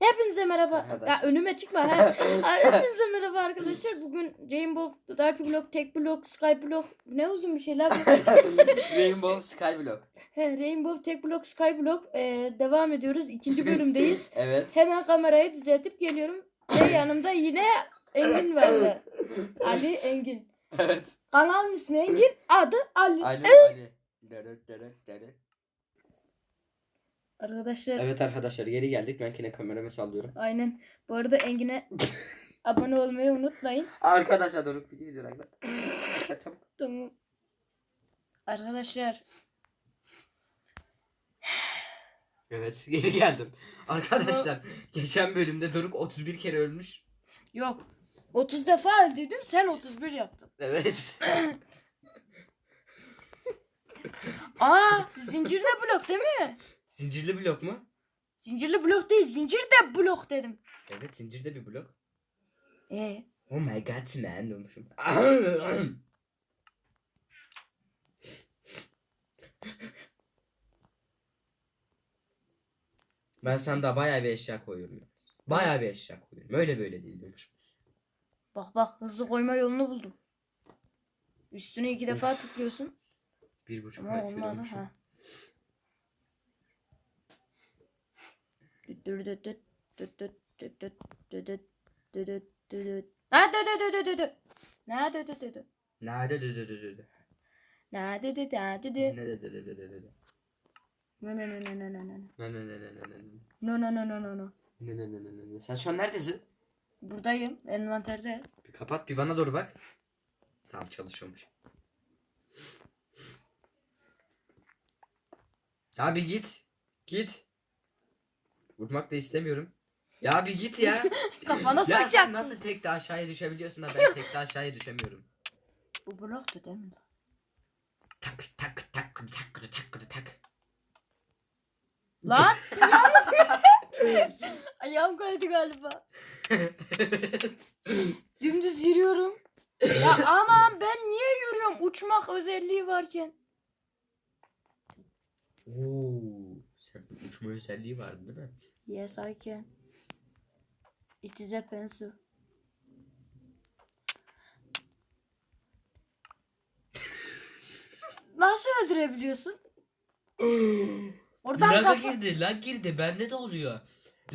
Hepinize merhaba. Arkadaşlar. Ya önüme çıkma. ha. Hepinize merhaba arkadaşlar. Bugün Rainbow, Dark Block, Tek Block, Sky Block ne uzun bir şeyler. Rainbow Skyblock. He, Rainbow, Tek Block, Sky Block ee, devam ediyoruz. İkinci bölümdeyiz. Evet. Hemen kamerayı düzeltip geliyorum. Ve yanımda yine Engin vardı. Ali Engin. Evet. Kanalın ismi Engin, adı Ali. Ali Ali. Arkadaşlar Evet arkadaşlar geri geldik. Ben yine kameramı sallıyorum. aynen. Bu arada Engin'e abone olmayı unutmayın. Arkadaşlar Doruk bir gidiyor arkadaşlar. Çabuk. Tamam. Arkadaşlar Evet geri geldim. Arkadaşlar geçen bölümde Doruk 31 kere ölmüş. yok. 30 defa öldürdüm sen 31 yaptın. Evet. Aa zincirde blok değil mi? Zincirli blok mu? Zincirli blok değil zincirde blok dedim. Evet zincirde bir blok. Ee, Oh my god man diyormuşum. ben sana bayağı bir eşya koyuyorum. Bayağı bir eşya koyuyorum. Öyle böyle değil diyormuşum. bak bak hızlı koyma yolunu buldum. Üstüne iki defa tıklıyorsun. Bir buçuk Ama olmadı kiloymuşum. Ha Sen şu an neredesin? Buradayım. Envanterde. Bir kapat bir bana doğru bak. Tamam çalışıyormuş. Abi git. Git. Vurmak da istemiyorum. Ya bir git ya. Kafana ya sen nasıl tek de aşağıya düşebiliyorsun da ben tek de aşağıya düşemiyorum. Bu bloktu değil mi? Tak tak tak tak tak tak. Lan! Ayağım kaydı galiba. Dümdüz yürüyorum. Ya aman ben niye yürüyorum uçmak özelliği varken? Oo, sen uçma özelliği vardı değil mi? Yes I can. It is a pencil. Nasıl öldürebiliyorsun? Oradan Lag'a kafa... girdi, lag girdi. Bende de oluyor.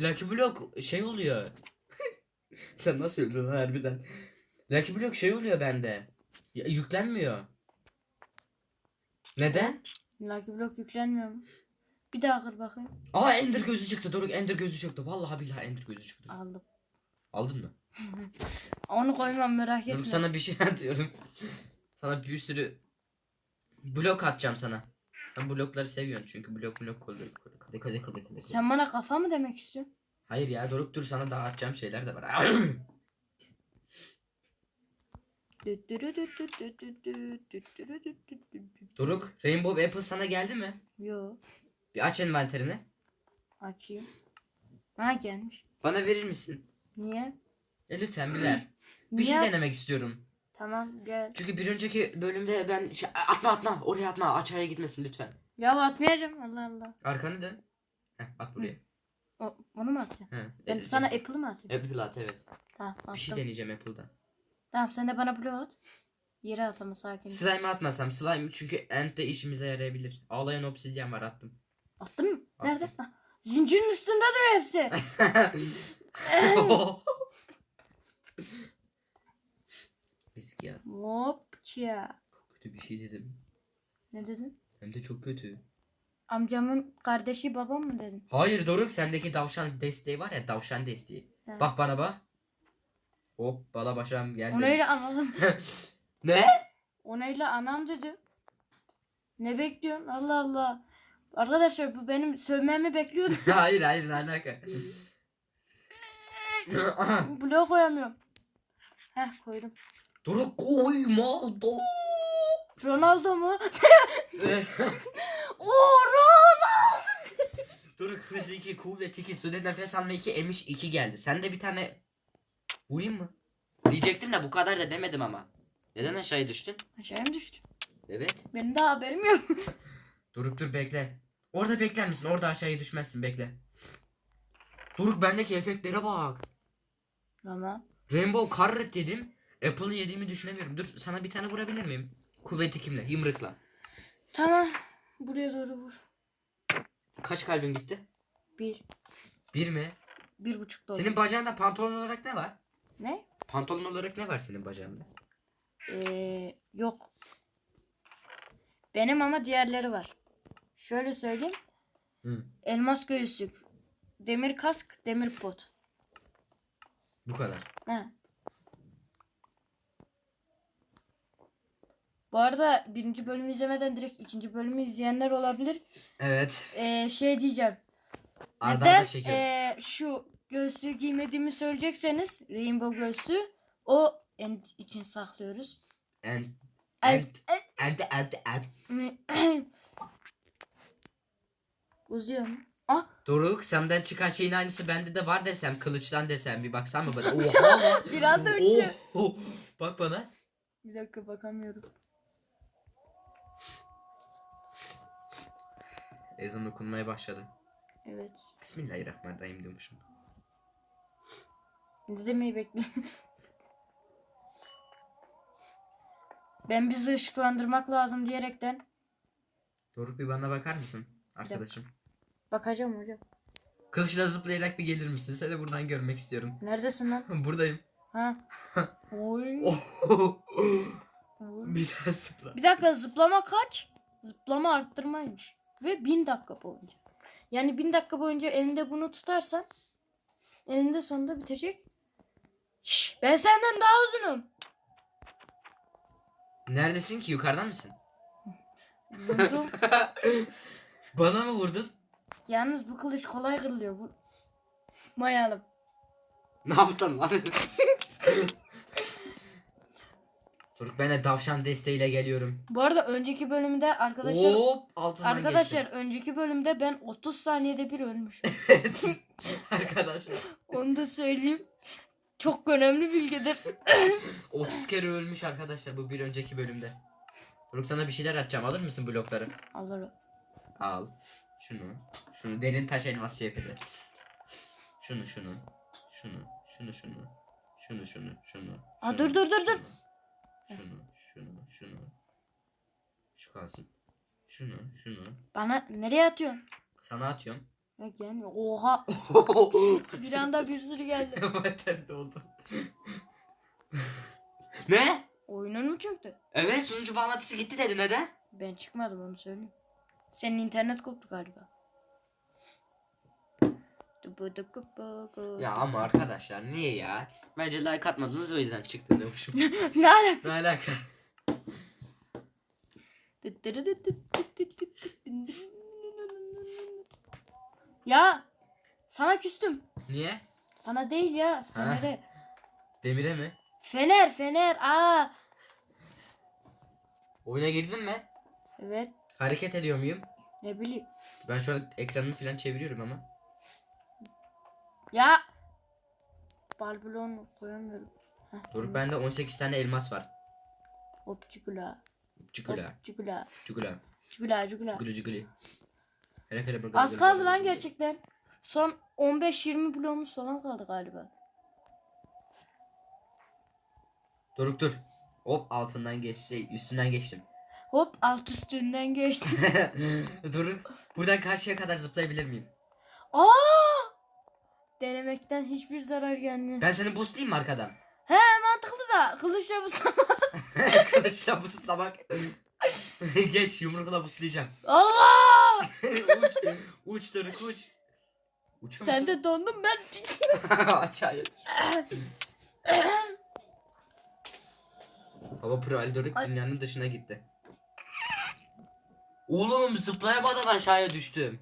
Lucky Block şey oluyor. Sen nasıl öldün lan harbiden? Lucky Block şey oluyor bende. Ya, yüklenmiyor. Neden? Lucky Block yüklenmiyor mu? Bir daha kır bakayım. Aa Ender gözü çıktı. Doruk Ender gözü çıktı. Vallahi billahi Ender gözü çıktı. Aldım. Aldın mı? Onu koymam merak Dur etme. sana bir şey atıyorum. sana bir sürü blok atacağım sana. Sen blokları seviyorsun çünkü blok blok koyuyor. Kade kade kade kade. Sen bana kafa mı demek istiyorsun? Hayır ya Doruk dur sana daha atacağım şeyler de var. Doruk Rainbow Apple sana geldi mi? Yo Bir aç envanterini. açayım. Ha gelmiş. Bana verir misin? Niye? E lütfen bir ver. Bir şey Niye? denemek istiyorum. Tamam gel. Çünkü bir önceki bölümde ben şey, atma atma oraya atma aşağıya gitmesin lütfen. Ya atmayacağım Allah Allah. Arkanı dön. Heh, at buraya. O, onu mu atacaksın? He, Ben e, sana Apple'ı mı atayım? Apple at evet. Tamam attım. Bir şey deneyeceğim Apple'dan. Tamam sen de bana blue at. Yere at ama sakin. Slime atmasam slime çünkü end de işimize yarayabilir. Ağlayan obsidyen var attım. Attın mı? Nerede? Ha, Zincirin üstünde duruyor hepsi. Pislik ya. Hop çia. Kötü bir şey dedim. Ne dedin? Hem de çok kötü. Amcamın kardeşi babam mı dedin? Hayır Doruk sendeki davşan desteği var ya davşan desteği. He. Bak bana bak. Hop bala başam geldi. Öyle anladım. ne? O neyle anam dedi. Ne bekliyorsun? Allah Allah. Arkadaşlar bu benim sövmemi bekliyordu. hayır hayır ne alaka? Bloğa koyamıyorum. Heh koydum. Doruk koyma Doruk. Ronaldo mu? Oo Ronaldo. Doruk hız 2 kuvvet 2 suda nefes alma 2 emiş 2 geldi. Sen de bir tane vurayım mı? Diyecektim de bu kadar da demedim ama. Neden aşağıya düştün? Aşağıya mı düştü? Evet. Benim daha haberim yok. Doruk dur bekle. Orada bekler misin? Orada aşağıya düşmezsin bekle. Doruk bendeki efektlere bak. Tamam. Rainbow Carrot dedim. Apple'ı yediğimi düşünemiyorum. Dur sana bir tane vurabilir miyim? Kuvveti kimle? Yımrıkla. Tamam. Buraya doğru vur. Kaç kalbin gitti? Bir. Bir mi? Bir buçuk doğru. Senin bacağında pantolon olarak ne var? Ne? Pantolon olarak ne var senin bacağında? Ee, yok. Benim ama diğerleri var. Şöyle söyleyeyim. Hı. Elmas göğüslük. Demir kask, demir pot. Bu kadar. He. Bu arada birinci bölümü izlemeden direkt ikinci bölümü izleyenler olabilir. Evet. Ee, şey diyeceğim. Arda Neden çekiyoruz. ee, şu göğsü giymediğimi söyleyecekseniz Rainbow göğsü o end için saklıyoruz. Ay- and and and and. Uzuyor mu? Ah Doruk senden çıkan şeyin aynısı bende de var desem kılıçtan desem bir baksan mı bana? Oha lan. bir anda uçuyor. Oh, Bak bana. Bir dakika bakamıyorum. Ezan okunmaya başladı. Evet. Bismillahirrahmanirrahim diyormuşum. Ne demeyi bekliyorum. ben bizi ışıklandırmak lazım diyerekten Doruk bir bana bakar mısın? Arkadaşım. bakacağım hocam. Kılıçla zıplayarak bir gelir misin? Seni buradan görmek istiyorum. Neredesin lan? Buradayım. Ha. Oy. Oh. Oy. bir daha zıpla. Bir dakika zıplama kaç? Zıplama arttırmaymış. Ve bin dakika boyunca. Yani bin dakika boyunca elinde bunu tutarsan elinde sonunda bitecek. Şş, ben senden daha uzunum. Neredesin ki? Yukarıdan mısın? Vurdum. Bana mı vurdun? Yalnız bu kılıç kolay kırılıyor. Vur. Mayalım. Ne yaptın lan? Doruk ben de tavşan desteğiyle geliyorum. Bu arada önceki bölümde arkadaşlar Hop altından arkadaşlar geçtim. önceki bölümde ben 30 saniyede bir ölmüş. Evet. Arkadaşlar. Onu da söyleyeyim. Çok önemli bilgidir. 30 kere ölmüş arkadaşlar bu bir önceki bölümde. Doruk sana bir şeyler atacağım. Alır mısın blokları? Alırım. Al. Şunu. Şunu derin taş elmas cephede. Şunu şunu. Şunu. Şunu şunu. Şunu şunu şunu. Aa, şunu, dur, dur, dur, dur. Şunu. Şunu şunu. Şu kalsın. Şunu şunu. Bana nereye atıyorsun? Sana atıyorum. Ya gelmiyor. Oha. Bir anda bir sürü geldi. Mater doldu. ne? Oyunun mu çöktü? Evet sunucu bağlantısı gitti dedi neden? Ben çıkmadım onu söyleyeyim. Senin internet koptu galiba. Ya ama arkadaşlar niye ya? Bence like atmadınız o yüzden çıktı diyormuşum. ne alaka? ne alaka? Ya sana küstüm. Niye? Sana değil ya. Ha. Fener'e. Demire mi? Fener Fener. Aa. Oyuna girdin mi? Evet. Hareket ediyor muyum? Ne bileyim. Ben şu an ekranımı falan çeviriyorum ama. Ya. Balbulon koyamıyorum. Heh, Doruk bende 18 tane elmas var. Hop. Çukula. Hop çukula. Çukula. Çukula çukula. Çukula çukula. Hele hele burada- Az kaldı lan gerçekten. Son 15-20 bloğumuz falan kaldı galiba. Doruk dur. Hop altından geç şey üstünden geçtim. Hop alt üstünden geçti. Doruk buradan karşıya kadar zıplayabilir miyim? Aa! Denemekten hiçbir zarar gelmez. Ben seni boostlayayım mı arkadan? He mantıklı da kılıçla bu sana. Kılıçla boostlamak. Geç yumrukla boostlayacağım. Allah! uç. Uç Doruk uç. Uçuyor Sen musun? de dondun ben. Aşağıya düş. Baba Pro Ay. dünyanın dışına gitti. Oğlum zıplayamadan aşağıya düştüm.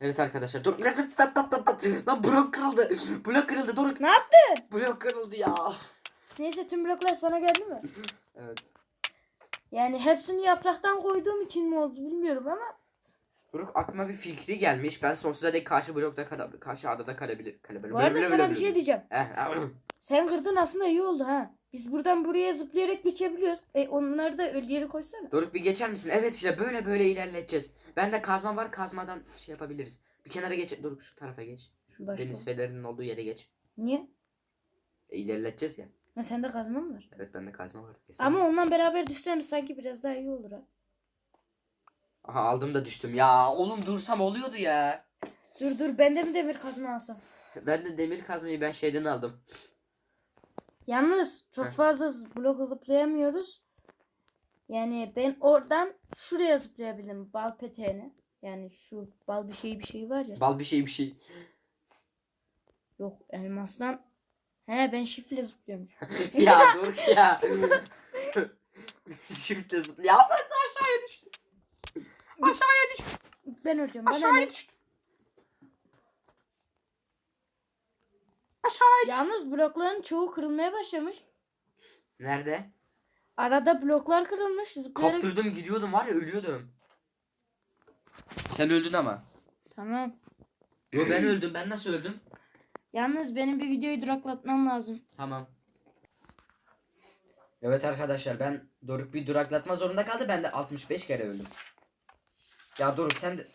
Evet arkadaşlar dur. Lan blok kırıldı. Blok kırıldı Doruk. ne yaptın? Blok kırıldı ya. Neyse tüm bloklar sana geldi mi? Evet. Yani hepsini yapraktan koyduğum için mi oldu bilmiyorum ama. Doruk aklıma bir fikri gelmiş. Ben sonsuza dek karşı blokta kal karşı adada kalabilir. kalabilir. Bu arada sana bir şey diyeceğim. Eh, eh. Sen kırdın aslında iyi oldu ha. Biz buradan buraya zıplayarak geçebiliyoruz. E onları da öyle yere koysana. Doruk bir geçer misin? Evet işte böyle böyle ilerleteceğiz. Bende kazma var kazmadan şey yapabiliriz. Bir kenara geç. Doruk şu tarafa geç. Şu Başka. deniz fenerinin olduğu yere geç. Niye? E, ilerleteceğiz ya. Ha sende kazma mı var? Evet bende kazma var. E, sen- Ama onunla beraber düşseniz sanki biraz daha iyi olur ha. Aha aldım da düştüm. Ya oğlum dursam oluyordu ya. Dur dur ben de mi demir kazma alsam? Ben de demir kazmayı ben şeyden aldım. Yalnız çok Heh. fazla blok zıplayamıyoruz. Yani ben oradan şuraya zıplayabilirim. Bal peteğine. Yani şu bal bir şey bir şey var ya. Bal bir şey bir şey. Yok elmasdan. He ben şifle zıplıyormuş. ya dur ya. Şiftle zıpla. Ya ben de aşağıya düştüm. Aşağıya düştüm. Ben öleceğim. Aşağıya ne? düştüm. Aşağıya düştüm. Yalnız blokların çoğu kırılmaya başlamış. Nerede? Arada bloklar kırılmış. Zıplayarak... Kaptırdım gidiyordum var ya ölüyordum. Sen öldün ama. Tamam. Yo ben öldüm. Ben nasıl öldüm? Yalnız benim bir videoyu duraklatmam lazım. Tamam. Evet arkadaşlar ben Doruk bir duraklatma zorunda kaldı. Ben de 65 kere öldüm. Ya Doruk sen de...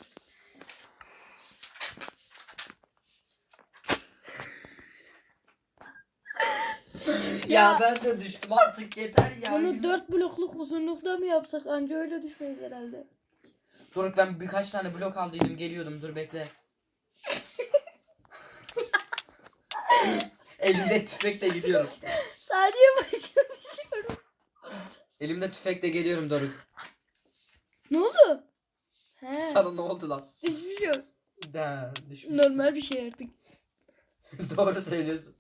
ya, ben de düştüm artık yeter ya. Bunu dört blokluk uzunlukta mı yapsak? Anca öyle düşmeyiz herhalde. Doruk ben birkaç tane blok aldıydım geliyordum dur bekle. Elimde tüfekle gidiyorum. Saniye başına düşüyorum. Elimde tüfekle geliyorum Doruk. Ne oldu? He. Sana ne oldu lan? Şey yok. Da düşmüş. Normal bir şey artık. Doğru söylüyorsun.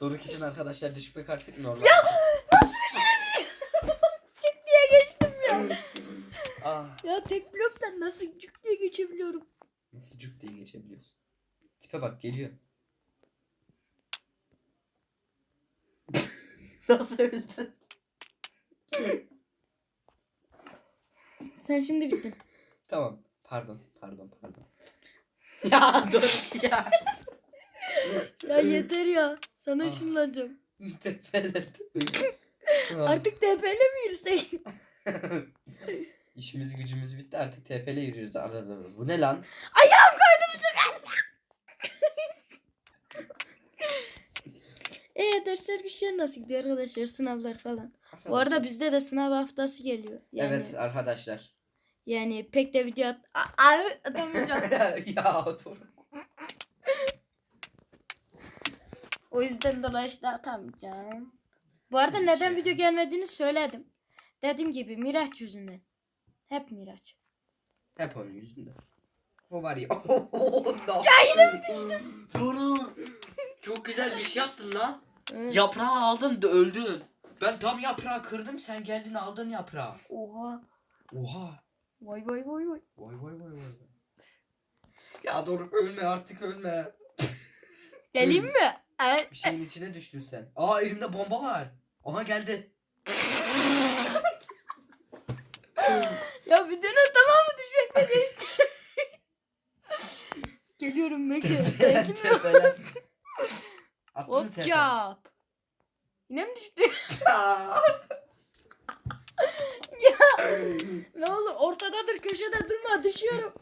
Doruk için arkadaşlar düşmek artık normal. Çık diye geçtim ya. ah. Ya tek bloktan nasıl çık diye geçebiliyorum. Nasıl cuk diye geçebiliyorsun? Tipe bak geliyor. Nasıl öldü? Sen şimdi bittin. Tamam. Pardon, pardon, pardon. ya dur ya. Ya yeter ya. Sana Ah. ışınlanacağım. Tepeledim. Artık TP'le mi yürüsek? İşimiz gücümüz bitti artık TP'le yürüyoruz arada. Bu ne lan? Ayağım kaydı bu sefer. Eee dersler güçleri nasıl gidiyor arkadaşlar? Sınavlar falan. Bu arada bizde de sınav haftası geliyor. Yani, Evet arkadaşlar. Yani pek de video at... A- a- atamayacağım. ya dur. O yüzden dolayısıyla atamayacağım. Bu arada neden video gelmediğini söyledim. Dediğim gibi Miraç yüzünden. Hep Miraç. Hep onun yüzünden. O var ya. ya yine mi düştün? Doğru. Çok güzel bir şey yaptın lan. Evet. Yaprağı aldın da öldün. Ben tam yaprağı kırdım sen geldin aldın yaprağı. Oha. Oha. Vay vay vay vay. Vay vay vay vay. Ya Doruk ölme artık ölme. Geleyim mi? E, Bir şeyin içine düştün sen. Aa elimde bomba var. Aha geldi. Ya videonun tamamı düşmekle geçti. Geliyorum bekle. Sakin ol. Tepeler. Attın mı Hop çap. Yine mi düştü? ne olur ortada dur köşede durma düşüyorum.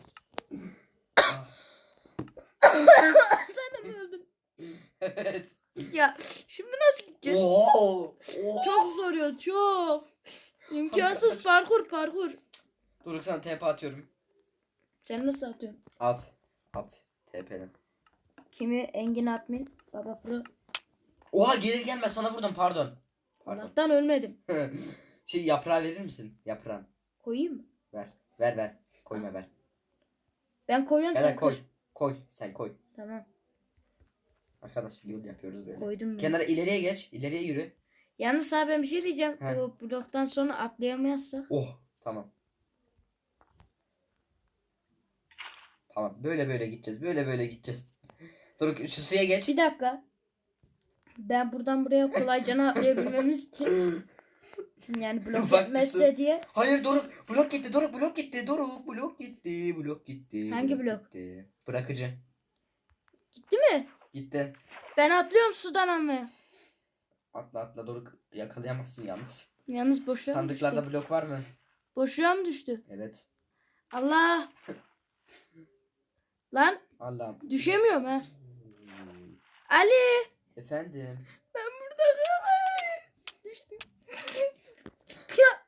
Sen de mi öldün? evet. Ya şimdi nasıl gideceğiz? Oo. Oo. Çok zor yol çok. İmkansız parkur parkur. Doruk sana TP atıyorum. Sen nasıl atıyorsun? At. At. TP'den. Kimi Engin Admin? Baba Pro. Oha gelir gelmez sana vurdum pardon. Pardon. Allah'tan ölmedim. şey yaprağı verir misin? Yaprağın. Koyayım mı? Ver. Ver ver. Koyma ver. Ben koyuyorum Ya sen koy. Koy. Sen koy. Tamam Arkadaşlar yol yapıyoruz böyle. koydum ben. Kenara ileriye geç. ileriye yürü. Yalnız abi ben bir şey diyeceğim. He. Bu bloktan sonra atlayamayazsak. Oh. Tamam. Tamam. Böyle böyle gideceğiz. Böyle böyle gideceğiz. Doruk şu suya geç. Bir dakika. Ben buradan buraya kolayca atlayabilmemiz için yani blok su. diye Hayır Doruk. Blok gitti. Doruk blok gitti. Doruk blok gitti. Blok gitti. Hangi blok? Gitti. Bırakıcı. gitti mi? Gitti. Ben atlıyorum sudan almaya. Atla atla Doruk yakalayamazsın yalnız. Yalnız boşluğa mı Sandıklarda düştü? blok var mı? Boşluğa mı düştü? Evet. Allah. Lan Allah'ım. düşemiyorum ha. Ali. Efendim. Ben burada kalayım. Düştüm. ya.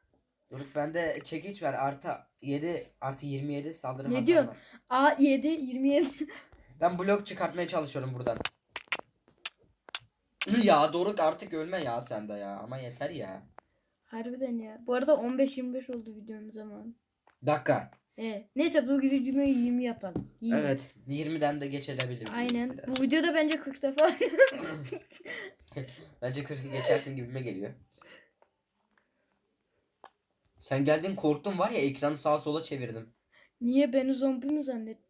Doruk bende çekiç ver artı 7 artı 27 saldırı Ne hasar diyorsun? var. A 7 27. Ben blok çıkartmaya çalışıyorum buradan. Ya Doruk artık ölme ya sen de ya ama yeter ya. Harbiden ya. Bu arada 15-25 oldu videonun zamanı. Dakika. Evet. Neyse bu videoyu 20 yapalım. 20. Evet 20'den de geçilebilir. Aynen. biraz. Bu videoda bence 40 defa. Bence 40'ı geçersin gibime geliyor. Sen geldin korktum var ya ekranı sağa sola çevirdim. Niye beni zombi mi zannettin?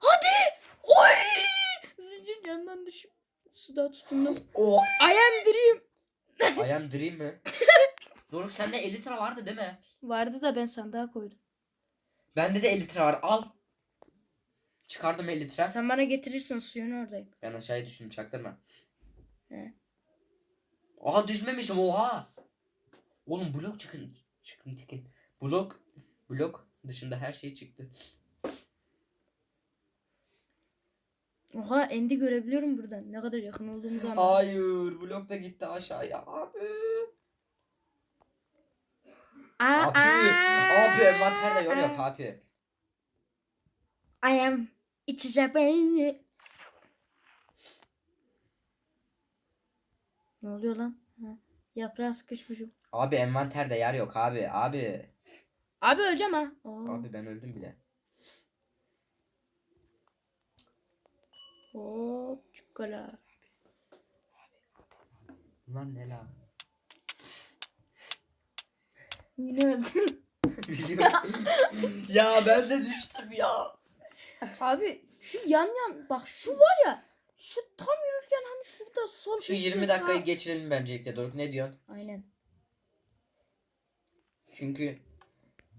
Hadi! Oy! Zincir yandan düşüp suda tutundum. Oh. I am dream. I am dream mi? Doruk sende 50 lira vardı değil mi? Vardı da ben sandığa koydum. Bende de 50 lira var al. Çıkardım 50 lira. Sen bana getirirsen suyun oradayım. Ben aşağıya düştüm çaktırma. He. Aha düşmemişim oha. Oğlum blok çıkın. Çıkın çıkın. Blok. Blok dışında her şey çıktı. Oha Endi görebiliyorum buradan. Ne kadar yakın olduğumuzu anladım. Hayır blok da gitti aşağıya abi. Aa, Abi. Abi envanterde yor yok abi. I am içeceğim. Ne oluyor lan? Ha. Yaprağa sıkışmışım. Abi envanterde yer yok abi. Abi. Abi öleceğim ha. Oo. Abi ben öldüm bile. Hop çukala. Bunlar ne la? Yine öldüm. Ya ben de düştüm ya. Abi şu yan yan bak şu var ya. Şu tam yürürken hani şurada sol Şu köşede 20 dakikayı geçirelim bence Doruk ne diyorsun? Aynen. Çünkü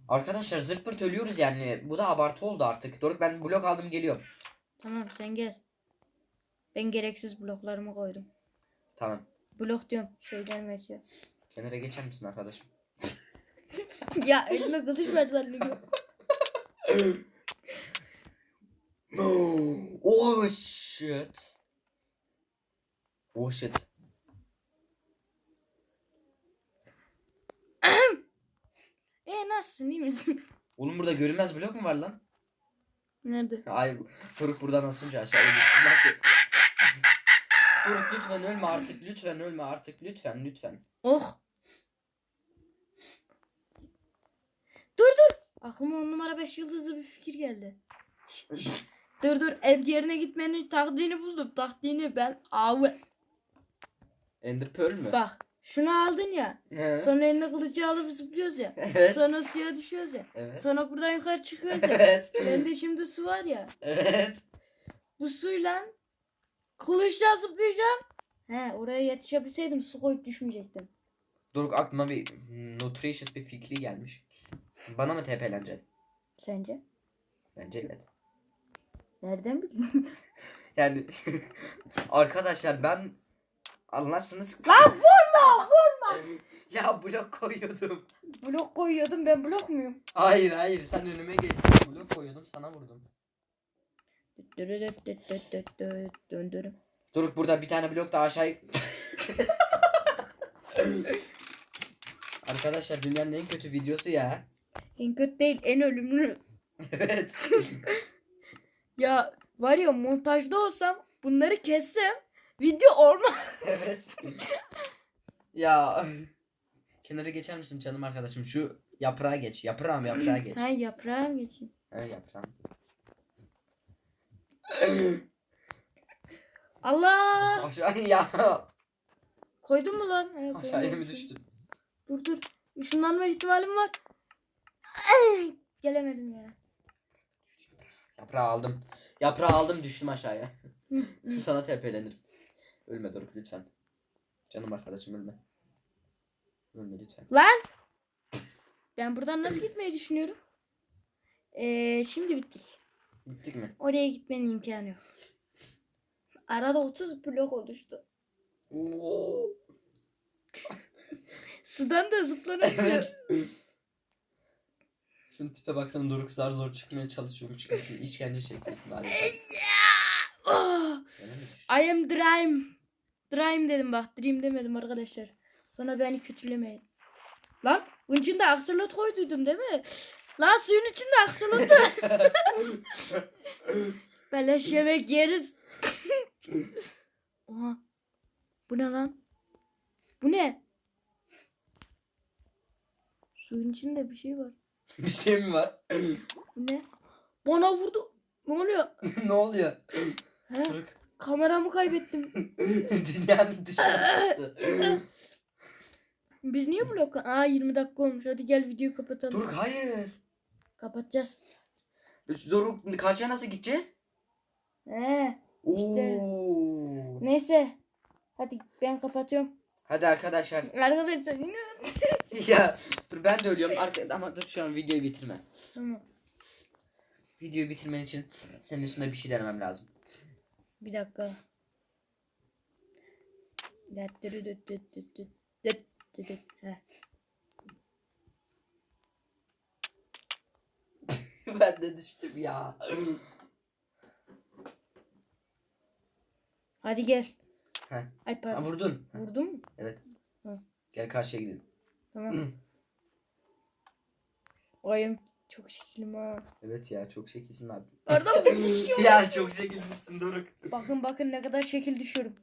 arkadaşlar zırt pırt ölüyoruz yani. Bu da abartı oldu artık. Doruk ben blok aldım geliyorum. Tamam sen gel. Ben gereksiz bloklarımı koydum. Tamam. Blok diyorum şeyden mesela. Kenara geçer misin arkadaşım? ya elime kılıç var zannediyorum. oh shit. Oh shit. E nasılsın iyi misin? Oğlum burada görünmez blok mu var lan? Nerede? Ay Doruk buradan asınca aşağıya düştü. Nasıl? Doruk lütfen ölme artık. Lütfen ölme artık. Lütfen lütfen. Oh. Dur dur. Aklıma on numara 5 yıldızlı bir fikir geldi. dur dur ev yerine gitmenin taktiğini buldum. Taktiğini ben abi. Ender Pearl mü? Bak şunu aldın ya. He. Sonra eline kılıcı alıp zıplıyoruz ya. Evet. Sonra suya düşüyoruz ya. Evet. Sonra buradan yukarı çıkıyoruz ya. Evet. Bende şimdi su var ya. Evet. Bu suyla kılıçla zıplayacağım. He oraya yetişebilseydim su koyup düşmeyecektim. Doruk aklıma bir nutritious bir fikri gelmiş. Bana mı TP'leneceksin? Sence? Bence evet. Nereden bildin? Yani arkadaşlar ben anlarsınız. Lan vurma vurma. ya blok koyuyordum. Blok koyuyordum ben blok muyum? Hayır hayır sen önüme geçtin. Blok koyuyordum sana vurdum. Döndürüm. Burada bir tane blok daha aşağı. Arkadaşlar dünyanın en kötü videosu ya. En kötü değil en ölümlü. evet. Ya var ya montajda olsam bunları kessem video olmaz. evet. ya. Kenara geçer misin canım arkadaşım? Şu yaprağa geç. Yaprağım yaprağa geç. Ha yaprağa mı geçeyim? Ha yaprağım. Allah! Aşağı ya. Koydun mu lan? He, Aşağıya mı düştün? Dur dur. Işınlanma ihtimalim var. Ay, Gelemedim ya. Yaprağı aldım. Yaprağı aldım düştüm aşağıya. Sana tepelenirim. Ölme Doruk lütfen. Canım arkadaşım ölme. Ölme lütfen. Lan! Ben buradan nasıl gitmeyi düşünüyorum? Ee, şimdi bittik. Bittik mi? Oraya gitmenin imkanı yok. Arada 30 blok oluştu. Oo. Sudan da zıplanabiliyor. Evet. Şunun tipe baksana Doruk zar zor çıkmaya çalışıyormuş. Çıkmasın işkence çekmesin galiba. Ah? I am Dream. Dream dedim bak. Dream demedim arkadaşlar. Sonra beni kötülemeyin. Lan bunun içinde aksolot koyduydum değil mi? Lan suyun içinde var. Beleş yemek yeriz. Oha. Bu ne lan? Bu ne? Suyun içinde bir şey var. Bir şey mi var? Bu ne? Bana vurdu. Ne oluyor? ne oluyor? He? Doruk. Kameramı kaybettim. Dünyanın dışına çıktı. Biz niye blok? Aa 20 dakika olmuş. Hadi gel videoyu kapatalım. Doruk hayır. Kapatacağız. Doruk karşıya nasıl gideceğiz? He. İşte. Oo. Neyse. Hadi ben kapatıyorum. Hadi arkadaşlar. Arkadaşlar yine. ya dur ben de ölüyorum. Arka... Ama dur şu an videoyu bitirme. Tamam. Videoyu bitirmen için senin üstünde bir şey denemem lazım. Bir dakika. Düt ben de düştüm ya. Hadi gel. Heh. Ay Ha, pardon. vurdun. Vurdun mu? Evet. Hı. Gel karşıya gidelim. Tamam. Oyum çok şekilim ha. Evet ya çok şekilsin abi. Oradan mı düşüyor? ya çok şekilsin Doruk. Bakın bakın ne kadar şekil düşüyorum.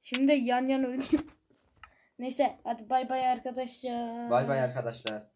Şimdi yan yan öleceğim. Neyse hadi bay bay arkadaşlar. Bay bay arkadaşlar.